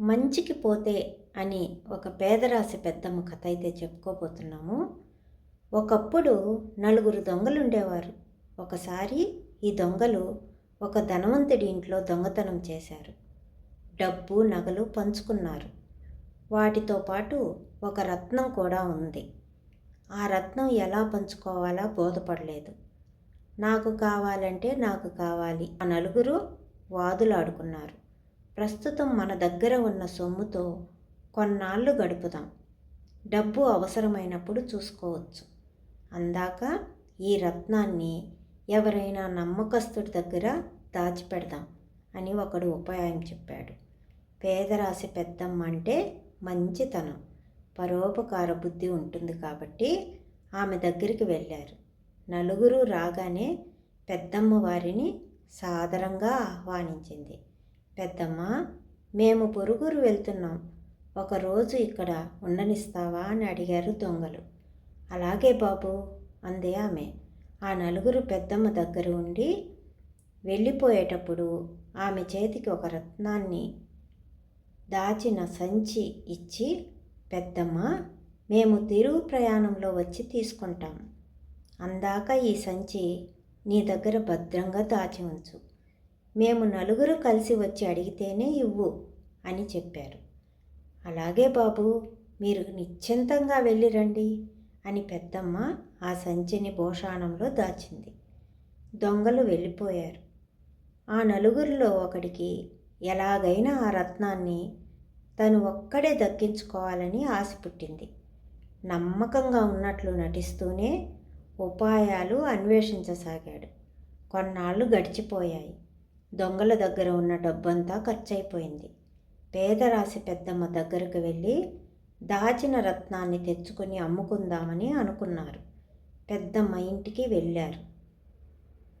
మంచికి పోతే అని ఒక పేదరాశి పెద్దమ్మ కథ అయితే చెప్పుకోబోతున్నాము. ఒకప్పుడు నలుగురు దొంగలు ఉండేవారు. ఒకసారి ఈ దొంగలు ఒక ధనవంతుడి ఇంట్లో దొంగతనం చేశారు. డబ్బు నగలు పంచుకున్నారు. వాటితో పాటు ఒక రత్నం కూడా ఉంది. ఆ రత్నం ఎలా పంచుకోవాలా బోధపడలేదు. నాకు కావాలంటే నాకు కావాలి. ఆ నలుగురు వాదులాడుకున్నారు. ప్రస్తుతం మన దగ్గర ఉన్న సొమ్ముతో కొన్నాళ్ళు గడుపుదాం. డబ్బు అవసరమైనప్పుడు చూసుకోవచ్చు. అందాక ఈ రత్నాన్ని ఎవరైనా నమ్మకస్తుడి దగ్గర దాచిపెడదాం అని ఒకడు ఉపాయం చెప్పాడు. పేదరాశి పెద్దమ్మ అంటే మంచితనం. పరోపకార బుద్ధి ఉంటుంది కాబట్టి ఆమె దగ్గరికి వెళ్ళారు. నలుగురు రాగానే పెద్దమ్మ వారిని సాదరంగా ఆహ్వానించింది. పెద్దమ్మా మేము పొరుగురు వెళ్తున్నాం. ఒకరోజు ఇక్కడ ఉండనిస్తావా అని అడిగారు దొంగలు. అలాగే బాబు అంది ఆమె. ఆ నలుగురు పెద్దమ్మ దగ్గర ఉండి వెళ్ళిపోయేటప్పుడు ఆమె చేతికి ఒక రత్నాన్ని దాచిన సంచి ఇచ్చి పెద్దమ్మ మేము తిరుగు ప్రయాణంలో వచ్చి తీసుకుంటాం. అందాక ఈ సంచి నీ దగ్గర భద్రంగా దాచి ఉంచు. మేము నలుగురు కలిసి వచ్చి అడిగితేనే ఇవ్వు అని చెప్పారు. అలాగే బాబు మీరు నిశ్చింతంగా వెళ్ళిరండి అని పెద్దమ్మ ఆ సంచిని భోషాణంలో దాచింది. దొంగలు వెళ్ళిపోయారు. ఆ నలుగురిలో ఒకడికి ఎలాగైనా ఆ రత్నాన్ని తను ఒక్కడే దక్కించుకోవాలని ఆశ పుట్టింది. నమ్మకంగా ఉన్నట్లు నటిస్తూనే ఉపాయాలు అన్వేషించసాగాడు. కొన్నాళ్ళు గడిచిపోయాయి. దొంగల దగ్గర ఉన్న డబ్బంతా ఖర్చయిపోయింది. పేదరాశి పెద్దమ్మ దగ్గరకు వెళ్ళి దాచిన రత్నాన్ని తెచ్చుకొని అమ్ముకుందామని అనుకున్నారు. పెద్దమ్మ ఇంటికి వెళ్ళారు.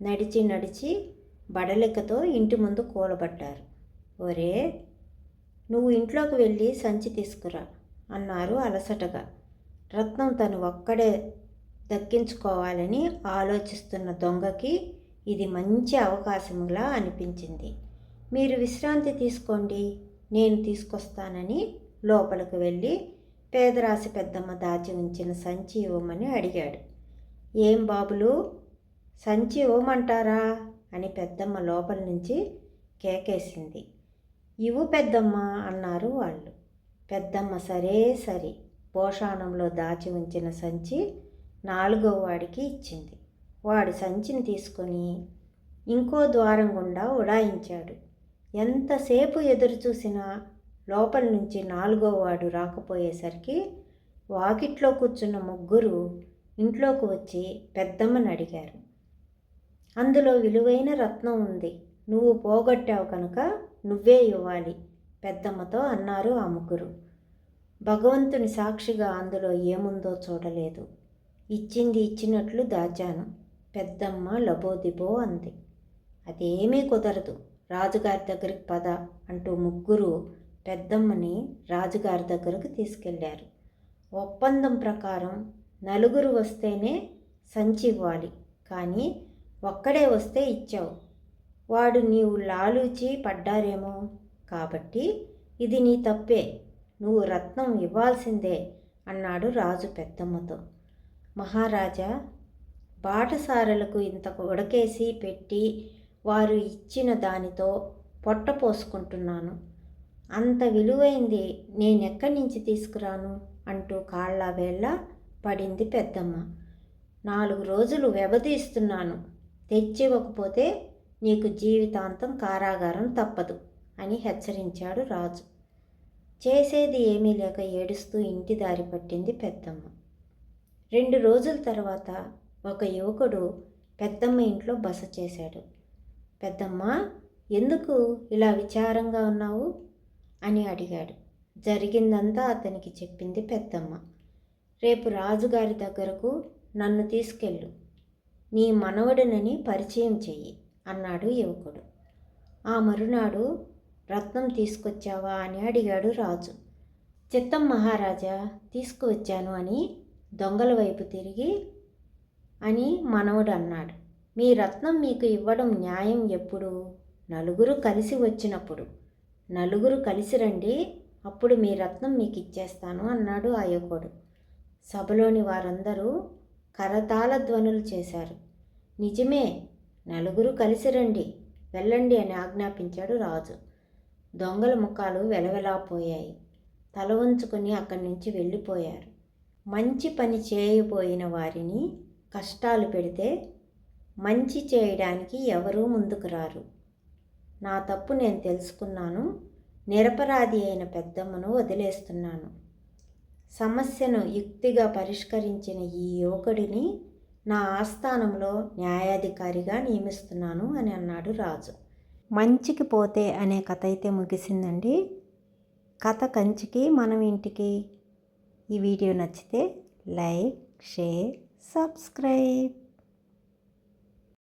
నడిచి నడిచి బడలికతో ఇంటి ముందు కూలబడ్డారు. ఒరే నువ్వు ఇంట్లోకి వెళ్ళి సంచి తీసుకురా అన్నారు అలసటగా. రత్నం తను ఒక్కడే దక్కించుకోవాలని ఆలోచిస్తున్న దొంగకి ఇది మంచి అవకాశంలా అనిపించింది. మీరు విశ్రాంతి తీసుకోండి నేను తీసుకొస్తానని లోపలికి వెళ్ళి పేదరాశి పెద్దమ్మ దాచి ఉంచిన సంచి ఇవ్వమని అడిగాడు. ఏం బాబులు? సంచి ఇవ్వమంటారా? అని పెద్దమ్మ లోపల నుంచి కేకేసింది. ఇవ్వు పెద్దమ్మ అన్నారు వాళ్ళు. పెద్దమ్మ సరే సరే పోషాణంలో దాచి ఉంచిన సంచి నాలుగో వాడికి ఇచ్చింది. వాడు సంచిని తీసుకొని ఇంకో ద్వారం గుండా ఉడాయించాడు. ఎంతసేపు ఎదురు చూసినా లోపల నుంచి నాలుగో వాడు రాకపోయేసరికి వాకిట్లో కూర్చున్న ముగ్గురు ఇంట్లోకి వచ్చి పెద్దమ్మని అడిగారు. అందులో విలువైన రత్నం ఉంది. నువ్వు పోగొట్టావు కనుక నువ్వే ఇవ్వాలి పెద్దమ్మతో అన్నారు ఆ ముగ్గురు. భగవంతుని సాక్షిగా అందులో ఏముందో చూడలేదు. ఇచ్చింది ఇచ్చినట్లు దాచాను. పెద్దమ్మ లబోదిబో అంది. అదేమీ కుదరదు. రాజుగారి దగ్గరికి పద అంటూ ముగ్గురు పెద్దమ్మని రాజుగారి దగ్గరకు తీసుకెళ్ళారు. ఒప్పందం ప్రకారం నలుగురు వస్తేనే సంచి ఇవ్వాలి. కానీ ఒక్కడే వస్తే ఇచ్చావు. వాడు నీవు లాలూచి పడ్డారేమో. కాబట్టి ఇది నీ తప్పే. నువ్వు రత్నం ఇవ్వాల్సిందే అన్నాడు రాజు పెద్దమ్మతో. మహారాజా బాటసారులకు ఇంత ఉడకేసి పెట్టి వారు ఇచ్చిన దానితో పొట్ట పోసుకుంటున్నాను. అంత విలువైంది నేనెక్కడి నుంచి తీసుకురాను? అంటూ కాళ్ళ వేళ్ళ పడింది పెద్దమ్మ. నాలుగు రోజులు వ్యవధిస్తున్నాను. తెచ్చివ్వకపోతే నీకు జీవితాంతం కారాగారం తప్పదు అని హెచ్చరించాడు రాజు. చేసేది ఏమీ లేక ఏడుస్తూ ఇంటి దారి పట్టింది పెద్దమ్మ. రెండు రోజుల తర్వాత ఒక యువకుడు పెద్దమ్మ ఇంట్లో బస చేశాడు. పెద్దమ్మ ఎందుకు ఇలా విచారంగా ఉన్నావు? అని అడిగాడు. జరిగిందంతా అతనికి చెప్పింది పెద్దమ్మ. రేపు రాజుగారి దగ్గరకు నన్ను తీసుకెళ్ళు. నీ మనవడినని పరిచయం చెయ్యి అన్నాడు యువకుడు. ఆ మరునాడు రత్నం తీసుకొచ్చావా? అని అడిగాడు రాజు. చిత్తం మహారాజా తీసుకువచ్చాను అని దొంగల వైపు తిరిగి అని మనవడు అన్నాడు మీ రత్నం మీకు ఇవ్వడం న్యాయం ఎప్పుడు? నలుగురు కలిసి వచ్చినప్పుడు. నలుగురు కలిసి రండి అప్పుడు మీ రత్నం మీకు ఇచ్చేస్తాను అన్నాడు ఆ యువకుడు సభలోని వారందరూ కరతాళ ధ్వనులు చేశారు. నిజమే నలుగురు కలిసి రండి వెళ్ళండి అని ఆజ్ఞాపించాడు రాజు. దొంగల ముఖాలు వెలవెలాపోయాయి తల ఉంచుకొని అక్కడి నుంచి వెళ్ళిపోయారు. మంచి పని చేయబోయిన వారిని కష్టాలు పెడితే మంచి చేయడానికి ఎవరూ ముందుకు రారు. నా తప్పు నేను తెలుసుకున్నాను. నిరపరాధి అయిన పెద్దమ్మను వదిలేస్తున్నాను. సమస్యను యుక్తిగా పరిష్కరించిన ఈ యువకుడిని నా ఆస్థానంలో న్యాయాధికారిగా నియమిస్తున్నాను అని అన్నాడు రాజు. మంచికి పోతే అనే కథ అయితే ముగిసిందండి. కథ కంచికి మనం ఇంటికి. ఈ వీడియో నచ్చితే లైక్ షేర్ subscribe.